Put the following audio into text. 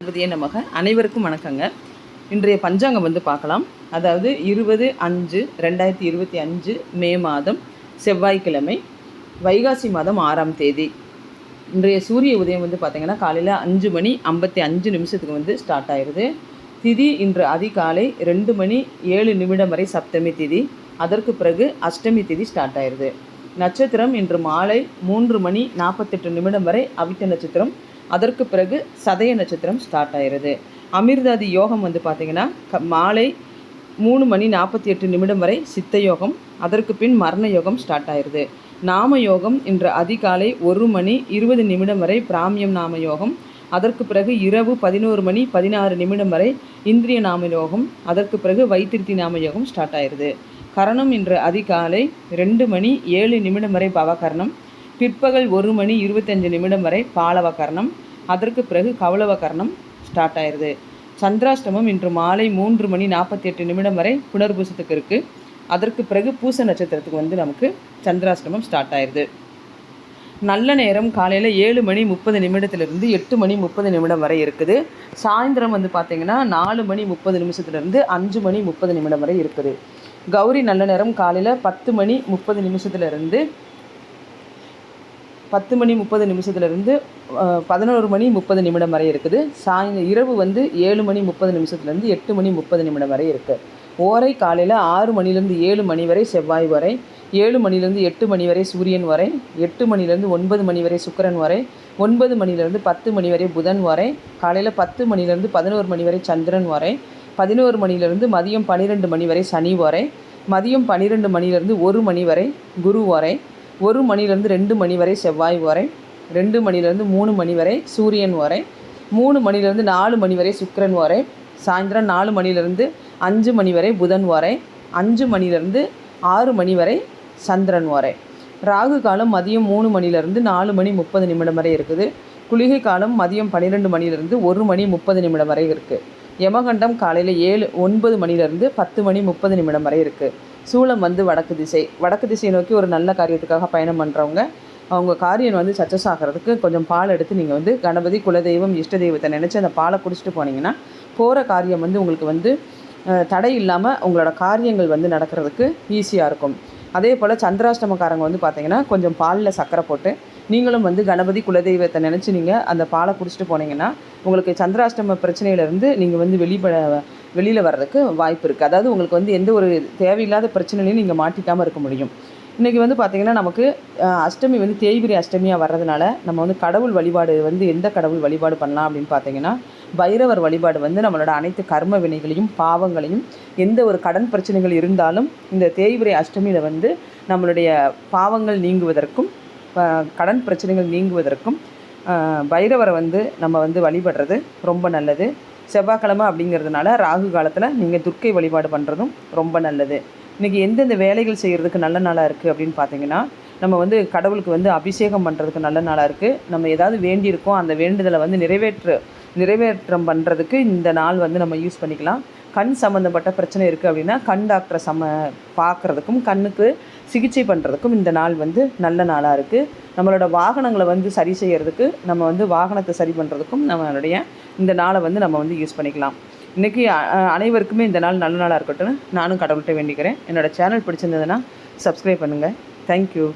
கணபதியே நமக அனைவருக்கும் வணக்கங்க. இன்றைய பஞ்சாங்கம் வந்து பார்க்கலாம். அதாவது இருபது அஞ்சு ரெண்டாயிரத்தி இருபத்தி அஞ்சு மே மாதம் செவ்வாய்க்கிழமை வைகாசி மாதம் ஆறாம் தேதி. இன்றைய சூரிய உதயம் வந்து பார்த்திங்கன்னா காலையில் அஞ்சு மணி ஐம்பத்தி அஞ்சு நிமிஷத்துக்கு வந்து ஸ்டார்ட் ஆயிடுது திதி இன்று அதிகாலை ரெண்டு மணி ஏழு நிமிடம் வரை சப்தமி திதி. அதற்கு பிறகு அஷ்டமி திதி ஸ்டார்ட் ஆயிடுது நட்சத்திரம் இன்று மாலை மூன்று மணி நாற்பத்தெட்டு நிமிடம் வரை அவிட்ட நட்சத்திரம் அதற்கு பிறகு சதய நட்சத்திரம் ஸ்டார்ட் ஆயிடுது. அமிர்தாதி யோகம் வந்து பார்த்திங்கன்னா க மாலை மூணு மணி நாற்பத்தி எட்டு நிமிடம் வரை சித்த யோகம் அதற்கு பின் மரண யோகம் ஸ்டார்ட் ஆயிடுது. நாம யோகம் இன்று அதிகாலை ஒரு மணி இருபது நிமிடம் வரை பிராமியம் நாம யோகம் அதற்கு பிறகு இரவு பதினோரு மணி பதினாறு நிமிடம் வரை இந்திரிய நாம யோகம் அதற்கு பிறகு வைத்திருத்தி நாம யோகம் ஸ்டார்ட் ஆயிடுது. கரணம் இன்று அதிகாலை ரெண்டு மணி ஏழு நிமிடம் வரை பவகரணம் பிற்பகல் ஒரு மணி இருபத்தஞ்சு நிமிடம் வரை பாலவ கரணம் அதற்கு பிறகு கவளவ கரணம் ஸ்டார்ட் ஆயிடுது சந்திராஷ்டமம் இன்று மாலை மூன்று மணி நாற்பத்தி எட்டு நிமிடம் வரை புனர்பூசத்துக்கு இருக்குது அதற்கு பிறகு பூச நட்சத்திரத்துக்கு வந்து நமக்கு சந்திராஷ்டமம் ஸ்டார்ட் ஆயிடுது நல்ல நேரம் காலையில் ஏழு மணி முப்பது நிமிடத்துலேருந்து எட்டு மணி முப்பது நிமிடம் வரை இருக்குது. சாயந்தரம் வந்து பார்த்திங்கன்னா நாலு மணி முப்பது நிமிஷத்துலேருந்து அஞ்சு மணி முப்பது நிமிடம் வரை இருக்குது. கௌரி நல்ல நேரம் காலையில் பத்து மணி முப்பது நிமிஷத்துலேருந்து பத்து மணி முப்பது நிமிஷத்துலேருந்து பதினோரு மணி முப்பது நிமிடம் வரை இருக்குது. சாய் இரவு வந்து ஏழு மணி முப்பது நிமிஷத்துலேருந்து எட்டு மணி முப்பது நிமிடம் வரை இருக்குது ஓரை காலையில் ஆறு மணிலேருந்து ஏழு மணி வரை செவ்வாய் வரை ஏழு மணிலேருந்து எட்டு மணி வரை சூரியன் வரை எட்டு மணிலேருந்து ஒன்பது மணி வரை சுக்கரன் வரை ஒன்பது மணிலேருந்து பத்து மணி வரை புதன் வரை காலையில் பத்து மணிலேருந்து பதினோரு மணி வரை சந்திரன் வரை பதினோரு மணிலேருந்து மதியம் பன்னிரெண்டு மணி வரை சனி வரை மதியம் பன்னிரெண்டு மணிலேருந்து ஒரு மணி வரை குரு வரை ஒரு மணிலேருந்து ரெண்டு மணி வரை செவ்வாய் வரை ரெண்டு மணிலேருந்து மூணு மணி வரை சூரியன் வரை மூணு மணிலேருந்து நாலு மணி வரை சுக்கிரன் வரை சாயந்தரம் நாலு மணிலேருந்து அஞ்சு மணி வரை புதன் வரை அஞ்சு மணிலேருந்து ஆறு மணி வரை சந்திரன் வரை ராகு காலம் மதியம் மூணு மணிலேருந்து நாலு மணி முப்பது நிமிடம் வரை இருக்குது. குளிகை காலம் மதியம் பன்னிரெண்டு மணிலேருந்து ஒரு மணி முப்பது நிமிடம் வரை இருக்குது யமகண்டம் காலையில் ஏழு ஒன்பது மணிலேருந்து பத்து மணி முப்பது நிமிடம் வரை இருக்குது சூளம் வந்து வடக்கு திசை வடக்கு திசையை நோக்கி ஒரு நல்ல காரியத்துக்காக பயணம் பண்ணுறவங்க அவங்க காரியம் வந்து சக்ஸஸ் ஆகிறதுக்கு கொஞ்சம் பால் எடுத்து நீங்கள் வந்து கணபதி குலதெய்வம் இஷ்ட தெய்வத்தை நினச்சி அந்த பாலை குடிச்சிட்டு போனீங்கன்னா போகிற காரியம் வந்து உங்களுக்கு வந்து தடை இல்லாமல் உங்களோட காரியங்கள் வந்து நடக்கிறதுக்கு ஈஸியாக இருக்கும். அதே போல் சந்திராஷ்டமக்காரங்க வந்து பார்த்திங்கன்னா கொஞ்சம் பாலில் சர்க்கரை போட்டு நீங்களும் வந்து கணபதி குலதெய்வத்தை நினச்சி நீங்கள் அந்த பாலை குடிச்சிட்டு போனீங்கன்னா உங்களுக்கு சந்திராஷ்டம பிரச்சனையிலேருந்து நீங்கள் வந்து வெளிப்பட வெளியில் வர்றதுக்கு வாய்ப்பு இருக்குது அதாவது உங்களுக்கு வந்து எந்த ஒரு தேவையில்லாத பிரச்சனையிலையும் நீங்கள் மாட்டிக்காமல் இருக்க முடியும். இன்றைக்கி வந்து பார்த்திங்கன்னா நமக்கு அஷ்டமி வந்து தேய்பிரி அஷ்டமியாக வர்றதுனால நம்ம வந்து கடவுள் வழிபாடு வந்து எந்த கடவுள் வழிபாடு பண்ணலாம் அப்படின்னு பார்த்தீங்கன்னா பைரவர் வழிபாடு வந்து நம்மளோட அனைத்து கர்ம வினைகளையும் பாவங்களையும் எந்த ஒரு கடன் பிரச்சனைகள் இருந்தாலும் இந்த தேய்பிரை அஷ்டமியில் வந்து நம்மளுடைய பாவங்கள் நீங்குவதற்கும் கடன் பிரச்சனைகள் நீங்குவதற்கும் பைரவரை வந்து நம்ம வந்து வழிபடுறது ரொம்ப நல்லது. செவ்வாய்க்கிழமை அப்படிங்கிறதுனால ராகு காலத்தில் நீங்கள் துர்க்கை வழிபாடு பண்ணுறதும் ரொம்ப நல்லது. இன்றைக்கி எந்தெந்த வேலைகள் செய்கிறதுக்கு நல்ல நாளாக இருக்குது அப்படின்னு பார்த்தீங்கன்னா நம்ம வந்து கடவுளுக்கு வந்து அபிஷேகம் பண்ணுறதுக்கு நல்ல நாளாக இருக்குது நம்ம ஏதாவது வேண்டியிருக்கோம் அந்த வேண்டுதலை வந்து நிறைவேற்று நிறைவேற்றம் பண்ணுறதுக்கு இந்த நாள் வந்து நம்ம யூஸ் பண்ணிக்கலாம். கண் சம்மந்தப்பட்ட பிரச்சனை இருக்குது அப்படின்னா கண் டாக்டரை சம பார்க்குறதுக்கும் கண்ணுக்கு சிகிச்சை பண்ணுறதுக்கும் இந்த நாள் வந்து நல்ல நாளாக இருக்குது நம்மளோட வாகனங்களை வந்து சரி செய்யறதுக்கு நம்ம வந்து வாகனத்தை சரி பண்ணுறதுக்கும் நம்மளுடைய இந்த நாளை வந்து நம்ம வந்து யூஸ் பண்ணிக்கலாம். இன்றைக்கி அனைவருக்குமே இந்த நாள் நல்ல நாளாக இருக்கட்டும் நானும் கடவுள்கிட்ட வேண்டிக்கிறேன். என்னோடய சேனல் பிடிச்சிருந்ததுன்னா சப்ஸ்கிரைப் பண்ணுங்கள் தேங்க்யூ